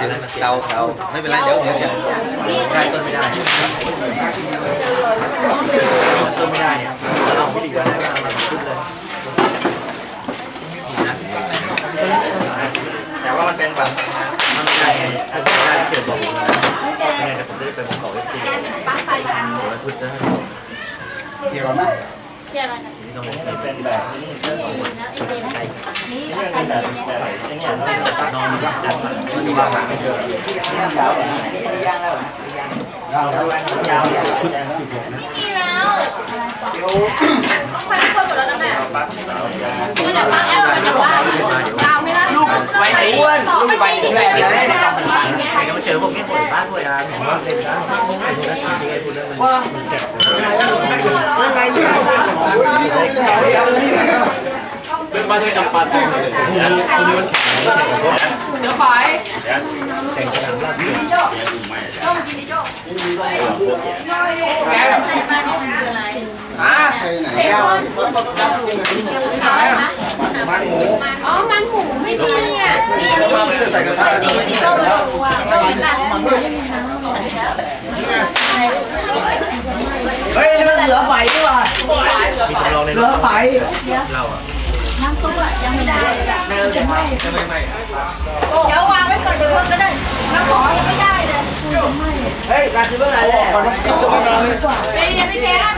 ถึงเตาเตาไม่เป็นไรเดี๋ยวเดี๋ยวเดี๋ยวได้ต้นไม่ได้ต้นไม่ได้เนี่ยเราพิธีกรได้มาขึ้นเลยแต่ว่ามันเป็นแบบมันไม่ได้ไงถ้าได้เกิดบอกผมนะเนี่ยผมจะได้ไปบอกที่ป้าไฟอันหัวพุทธนะเกี่ยวกับไหมเที่ยวอะไรกันนี่ต้องมันเป็นแบบนี้ ไม่าวแล้วยาวเนี่ยชุดสิบหกนะไม่มีแล้วต้องไปทุกคนหมดแล้วนะแม่ก็เดี๋ยวป้าแอลจะว่ายาวไม่ได้ลูกไว้ไหนอ้วนลูกไปแรกเลยใครก็มาเจอพวกนี้คนบ้านด้วยอะเห็นว่าเป็นนะไอ้พวกนั้นจริงไอ้พวกนั้นมันเป็น บ้านที่จำปาทองเลยคนนี้มันเจ้าฝอยแข่งสนามลาดเสือแกใส่ป้านี่มันคืออะไรไปไหนเทมอนมันหมูอ๋อ มันหมูไม่มีอะ นี่นี่จะใส่กระทะสีสีส้มเลยส้มหลังมันไม่มีน้เฮ้ยนี่มันเหลือไฟดีกว่ามีสำรองในเหลือไฟเราอะ น้ำซุปอะยังไม่ได้เลยอะไม่ไม่เดี๋ยววางไว้ก่อนเดี๋ยวเพิ่งก็ได้น้ำหอมยังไม่ได้เลย เฮ้ยการซื้อเมื่อไหร่แหละมังไม่เทให้แป๊บนึง